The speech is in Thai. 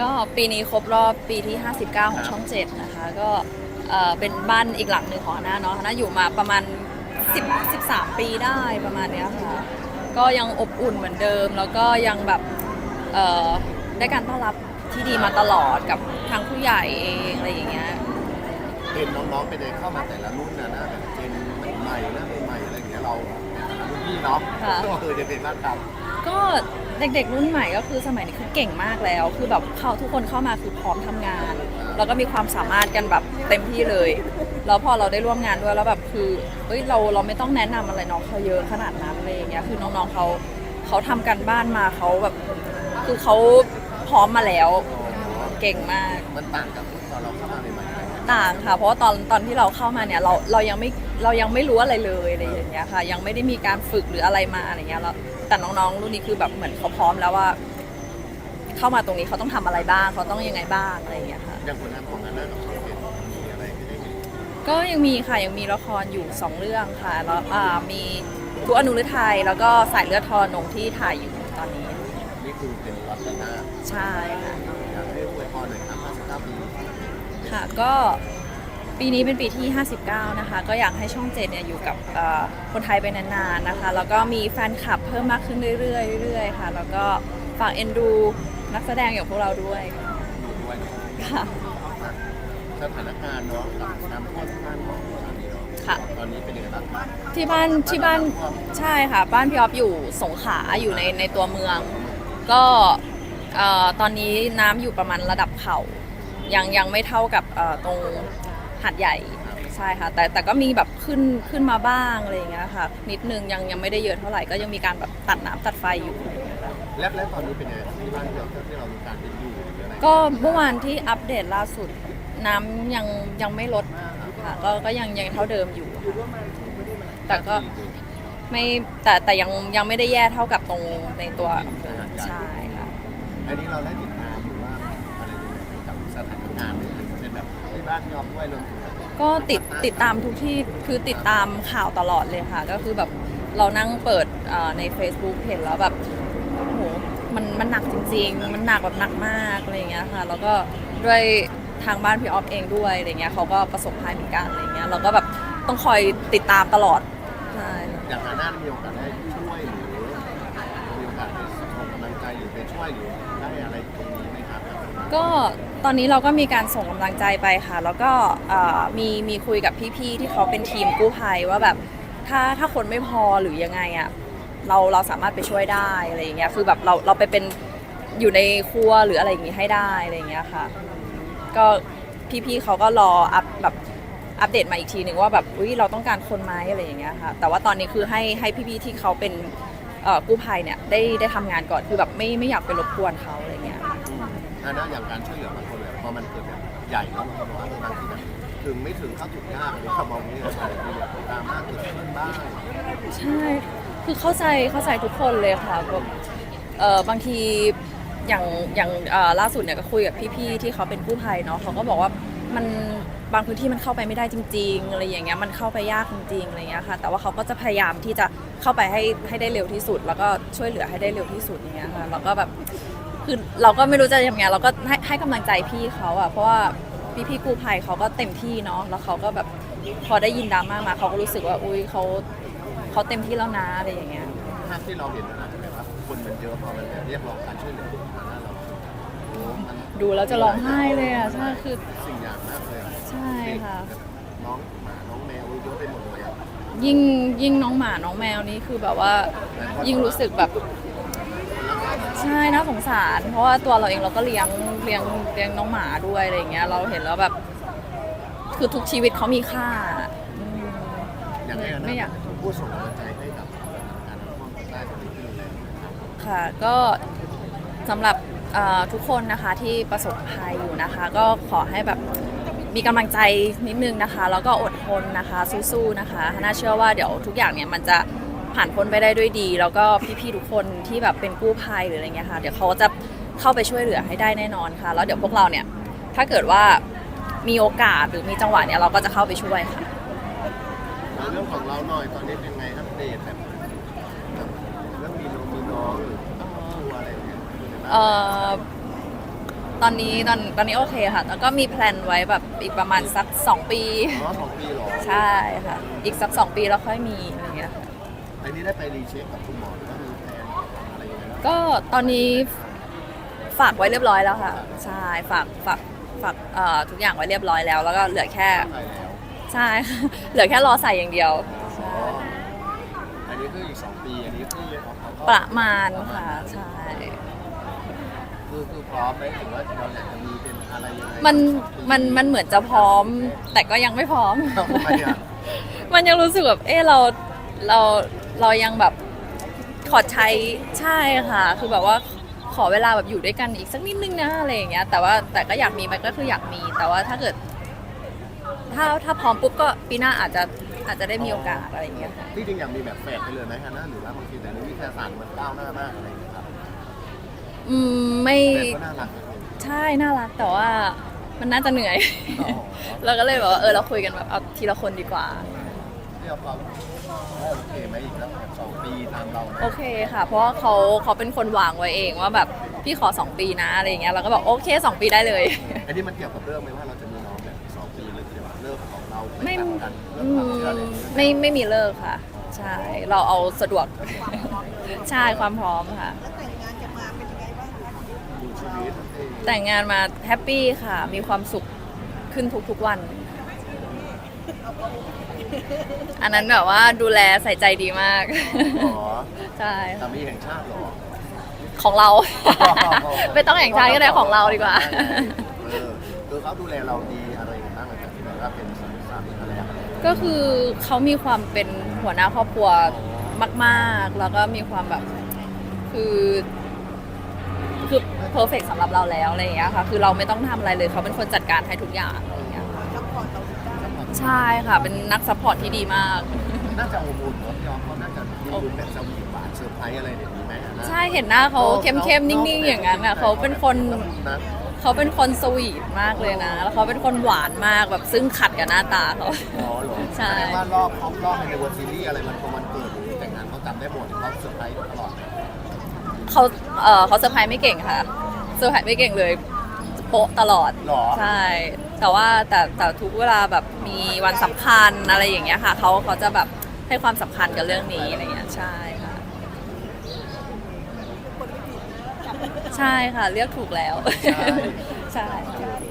ก็ปีนี้ครบรอบปีที่ 59 ของช่อง 7 นะคะ ก็เอ่อเป็นบ้านอีกหลังหนึ่งของฮาน่าเนาะฮาน่าอยู่มาประมาณ 10 13 ปีได้ประมาณเนี้ยค่ะ ก็ยังอบอุ่นเหมือนเดิม แล้วก็ยังแบบเอ่อได้การต้อนรับที่ดีมาตลอดกับทางผู้ใหญ่เองอะไรอย่างเงี้ย เห็นน้องๆไปเดินเข้ามาแต่ละรุ่นนะนะแบบเจนใหม่ๆนะใหม่ๆอะไรอย่างเงี้ยเราในฐานะรุ่นพี่เนาะค่ะ ก็เออจะเป็นบ้านครับ ก็เด็กๆรุ่นใหม่ก็คือสมัยนี้คือเก่งมากแล้ว คือแบบเขาทุกคนเข้ามาคือพร้อมทำงาน แล้วก็มีความสามารถกันแบบเต็มที่เลยแล้วพอเราได้ร่วมงานด้วยแล้วแบบคือเอ้ยเราเราไม่ต้องแนะนำอะไรน้องเขาเยอะขนาดนั้นอะไรอย่างเงี้ยคือน้องๆเขาเขาทำกันบ้านมาเขาแบบคือเขาพร้อมมาแล้วเก่งมากมันต่างกับตอนเราเข้ามาใหม่ๆไหมต่างค่ะ เพราะว่าตอนตอนที่เราเข้ามาเนี่ยเราเรายังไม่เรายังไม่รู้อะไรเลยอะไรอย่างเงี้ยค่ะ ยังไม่ได้มีการฝึกหรืออะไรมาอะไรเงี้ยแล้ว แต่น้องๆ รุ่นนี้คือแบบเหมือนเขาพร้อมแล้วว่า เข้ามาตรงนี้เขาต้องทำอะไรบ้าง เขาต้องยังไงบ้างอะไรอย่างเงี้ยค่ะ อย่างผลงานของนันน่ากับช่องเจ็ดมีอะไรที่ได้เห็นก็ยังมีค่ะ ยังมีละครอยู่สองเรื่องค่ะแล้วอ่ามีทุกอนุฤทัยแล้วก็สายเลือดทอนงที่ถ่ายอยู่ตอนนี้นี่คือเป็นรัตนาใช่ค่ะ อยากให้อวยพรหน่อยครับ59ปี ค่ะก็ ปีนี้เป็นปีที่ 59 นะคะ ก็อยากให้ช่องเจ็ดเนี่ยอยู่กับเอ่อคนไทยไปนานๆนะคะ แล้วก็มีแฟนคลับเพิ่มมากขึ้นเรื่อยๆเรื่อยๆค่ะ แล้วก็ฝากเอ็นดูนักแสดงอย่างพวกเราด้วยอยู่ด้วยเนอะค่ะสถานการณ์เนาะกับน้ำท่วมที่บ้านของสามีเนาะค่ะตอนนี้เป็นยังไงบ้างครับที่บ้านที่บ้านใช่ค่ะ บ้านพี่ออฟอยู่สงขลาอยู่ในในตัวเมือง ก็เอ่อตอนนี้น้ำอยู่ประมาณระดับเข่ายังยังไม่เท่ากับเอ่อตรง หาดใหญ่ใช่ค่ะ แต่แต่ก็มีแบบขึ้นขึ้นมาบ้างอะไรอย่างเงี้ยค่ะ นิดนึงยังยังไม่ได้เยอะเท่าไหร่ก็ยังมีการแบบตัดน้ำตัดไฟอยู่ แล้วแล้วตอนนี้เป็นยังไงที่บ้านเราที่เรามีการเป็นอยู่หรืออะไรก็เมื่อวานที่อัปเดตล่าสุดน้ำยังยังไม่ลดค่ะก็ก็ยังยังเท่าเดิมอยู่ค่ะแต่ก็ไม่แต่แต่ยังยังไม่ได้แย่เท่ากับตรงในตัวใช่ค่ะ อันนี้เราได้ติดตามหรือว่าอะไรกับสถานการณ์หรือเป็นแบบ ที่บ้านยอมด้วยรวมถึงก็ติดติดตามทุกที่คือติดตามข่าวตลอดเลยค่ะ ก็คือแบบเรานั่งเปิดใน Facebook เห็นแล้วแบบโอ้โหมันมันหนักจริง ๆ มันหนักแบบหนักมากอะไรอย่างเงี้ยค่ะแล้วก็ด้วยทางบ้านพี่ออฟเองด้วยอะไรเงี้ยเขาก็ประสบภัยเหมือนกันอะไรเงี้ยเราก็แบบต้องคอยติดตามตลอดใช่อย่างอาน่ามีโอกาสได้ช่วยหรือมีโอกาสไปส่งกำลังใจหรือไปช่วยหรือ ก็ตอนนี้เราก็มีการส่งกำลังใจไปค่ะ แล้วก็เอ่อมีมีคุยกับพี่ๆที่เขาเป็นทีมกู้ภัยว่าแบบถ้าถ้าคนไม่พอหรือยังไงอะเราเราสามารถไปช่วยได้อะไรอย่างเงี้ยคือแบบเราเราไปเป็นอยู่ในครัวหรืออะไรอย่างงี้ให้ได้อะไรอย่างเงี้ยค่ะ ก็พี่ๆเขาก็รออัพแบบอัปเดตมาอีกทีหนึ่งว่าแบบอุ้ยเราต้องการคนไหมอะไรอย่างเงี้ยค่ะแต่ว่าตอนนี้คือให้ให้พี่ๆที่เขาเป็นเอ่อกู้ภัยเนี่ยได้ได้ทำงานก่อนคือแบบไม่ไม่อยากไปรบกวนเขาเงี้ย อาน่าอย่างการช่วยเหลือบางคนแบบพอมันเกิดแบบใหญ่แล้วบางคนบอกว่าบางทีแบบถึงไม่ถึงเข้าถึงยากหรือเขามองนี่อะไรมีแบบดราม่าเกิดขึ้นบ้างใช่ คือเข้าใจเข้าใจทุกคนเลยค่ะแบบเออบางทีอย่างอย่างล่าสุดเนี่ยก็คุยกับพี่ๆที่เขาเป็นกู้ภัยเนาะเขาก็บอกว่ามันบางพื้นที่มันเข้าไปไม่ได้จริงๆอะไรอย่างเงี้ยมันเข้าไปยากจริงๆอะไรเงี้ยค่ะ แต่ว่าเขาก็จะพยายามที่จะเข้าไปให้ให้ได้เร็วที่สุด แล้วก็ช่วยเหลือให้ได้เร็วที่สุดอย่างเงี้ยค่ะแล้วก็แบบ คือเราก็ไม่รู้จะทำไงเราก็ให้ให้กำลังใจพี่เขาอะเพราะว่าพี่ๆกู้ภัยเขาก็เต็มที่เนาะแล้วเขาก็แบบพอได้ยินดราม่ามาเขาก็รู้สึกว่าอุ้ยเขาเขาเต็มที่แล้วนะอะไรอย่างเงี้ย ภาพที่เราเห็นนะแบบว่าคนมันเยอะพอมันแบบเรียกร้องการช่วยเหลืออาน่าเราโอ้มันดูแล้วจะร้องไห้เลยอะใช่คือ สิ่งอย่างมากเลยอะใช่ค่ะน้องหมาน้องแมวเยอะไปหมดเลยอะยิ่งยิ่งน้องหมาน้องแมวนี่คือแบบว่ายิ่งรู้สึกแบบ ใช่น่าสงสาร เพราะว่าตัวเราเองเราก็เลี้ยงเลี้ยงเลี้ยงน้องหมาด้วยอะไรอย่างเงี้ยเราเห็นแล้วแบบคือทุกชีวิตเขามีค่าอืม อย่างไรไม่นะอยากพูดส่งกำลังใจให้กับการน้ำท่วมภาคใต้ตอนนี้ที่รุนแรงนะครับค่ะก็สำหรับเอ่อทุกคนนะคะที่ประสบภัยอยู่นะคะ ก็ขอให้แบบมีกำลังใจนิดนึงนะคะ แล้วก็อดทนนะคะสู้ๆนะคะฮาน่าเชื่อว่าเดี๋ยวทุกอย่างเนี่ยมันจะ ผ่านพ้นไปได้ด้วยดี แล้วก็พี่ๆทุกคนที่แบบเป็นกู้ภัยหรืออะไรเงี้ยค่ะ เดี๋ยวเขาจะเข้าไปช่วยเหลือให้ได้แน่นอนค่ะ แล้วเดี๋ยวพวกเราเนี่ย ถ้าเกิดว่ามีโอกาสหรือมีจังหวะเนี่ยเราก็จะเข้าไปช่วยค่ะ เรื่องของเราหน่อยตอนนี้เป็นไงอัปเดตแบบเรื่องมีน้องมีน้องหรือครอบครัวอะไรอย่างเงี้ยเป็นไงบ้างเอ่อตอนนี้ตอนตอนนี้โอเคค่ะ แล้วก็มีแพลนไว้แบบอีกประมาณสัก 2 ปีอ๋อสองปีเหรอ ใช่ค่ะ อีกสัก 2 ปีแล้วค่อยมีอะไรเงี้ยค่ะ อันนี้ได้ไปรีเช็คกับคุณหมอหรือว่ามีแพลนอะไรยังไงบ้างก็ตอนนี้ฝากไว้เรียบร้อยแล้วค่ะใช่ฝากฝากฝากเอ่อทุกอย่างไว้เรียบร้อยแล้ว แล้วก็เหลือแค่ไปแล้ว ใช่เหลือแค่รอใส่อย่างเดียวอ๋ออันนี้คืออีกสองปี อันนี้คือเอาเขาก็ประมาณค่ะใช่คือคือพร้อมไหมถึงว่าเราอยากจะมีเป็นอะไรยังไงมันมันมันเหมือนจะพร้อม แต่ก็ยังไม่พร้อม ทำไมอะมันยังรู้สึกแบบเออเราเรา เรายังแบบขอใช้ใช่ค่ะ คือแบบว่าขอเวลาแบบอยู่ด้วยกันอีกสักนิดนึงนะอะไรอย่างเงี้ย แต่ว่าแต่ก็อยากมีมันก็คืออยากมี แต่ว่าถ้าเกิด ถ้าถ้าพร้อมปุ๊บก็ปีหน้าอาจจะอาจจะได้มีโอกาสอะไรอย่างเงี้ยค่ะที่จริงอยากมีแบบแฝดไปเลยไหมฮะนะหรือว่าบางทีแต่ในวิทยาศาสตร์มันก้าวหน้ามากอะไรอย่างเงี้ยครับอืมไม่แต่ก็น่ารักนะคุณใช่น่ารักแต่ว่ามันน่าจะเหนื่อย อ๋อ เราก็เลยแบบว่าเออเราคุยกันแบบเอาทีละคนดีกว่า เรียกความโอเคไหมอีกแล้วสองปีตามเราไหมโอเคค่ะ เพราะว่าเขาเขาเป็นคนวางไว้เองว่าแบบพี่ขอ 2 ปีนะอะไรอย่างเงี้ยเราก็บอกโอเค 2 ปีได้เลย อันนี้มันเกี่ยวกับเรื่องไหมว่าเราจะมีน้องแบบสองปีหรือเกี่ยวกับเรื่องของเราไม่ต่างกันเรื่อืองความมเชื่ออะไรอย่างเงี้ยไม่ไม่มีเลิกค่ะ ใช่เราเอาสะดวก ใช่ความพร้อมค่ะดูชีวิตแต่งงานมาแฮปปี้ค่ะ มีความสุขขึ้นทุกๆวันอั นนั้นแบบว่าดูแลใส่ใจดีมาก อ๋อใช่ สามีแห่งชาติเหรอ ของเรา ไม่ต้องแห่งชาติก็ได้ของเราดีกว่า เออคือเขาดูแลเราดีอะไรอย่างเงี้ยบ้างหลังจากที่แบบว่าเป็นสามีภรรยากันแล้วก็คือเขามีความเป็นหัวหน้าครอบครัวมากๆ แล้วก็มีความแบบคือคือเพอร์เฟกสำหรับเราแล้วอะไรอย่างเงี้ยค่ะ คือเราไม่ต้องทำอะไรเลยเขาเป็นคนจัดการให้ทุกอย่างอะไรอย่างเงี้ยค่ะ ใช่ค่ะ เป็นนักซัพพอร์ตที่ดีมาก น่าจะอบอุ่นเนาะพี่ยอมเขาน่าจะมีลุ้นแบบสวีทหวานเซอร์ไพรส์อะไรอย่างนี้ไหมอะนะใช่เห็นหน้าเขาเข้มๆ นิ่งๆ อย่างนั้นอะเขาเป็นคนนะเขาเป็นคนสวีทมากเลยนะ แล้วเขาเป็นคนหวานมากแบบซึ่งขัดกับหน้าตาเขา อ๋อเหรอใช่ แสดงว่ารอบครบรอบในวันซีรีส์อะไรมันพอมันเกิดหรือแต่งงานเขาจำได้หมดเขาเซอร์ไพรส์ตลอดเขาเออเขาเซอร์ไพรส์ไม่เก่งค่ะเซอร์ไพรส์ไม่เก่งเลยโป๊ะตลอด หรอใช่ แต่ว่าแต่แต่ทุกเวลาแบบมีวันสำคัญอะไรอย่างเงี้ยค่ะเขาเขาจะแบบให้ความสำคัญกับเรื่องนี้อะไรเงี้ยใช่ค่ะใช่ค่ะเลือกถูกแล้ว ใช่ใช่เออ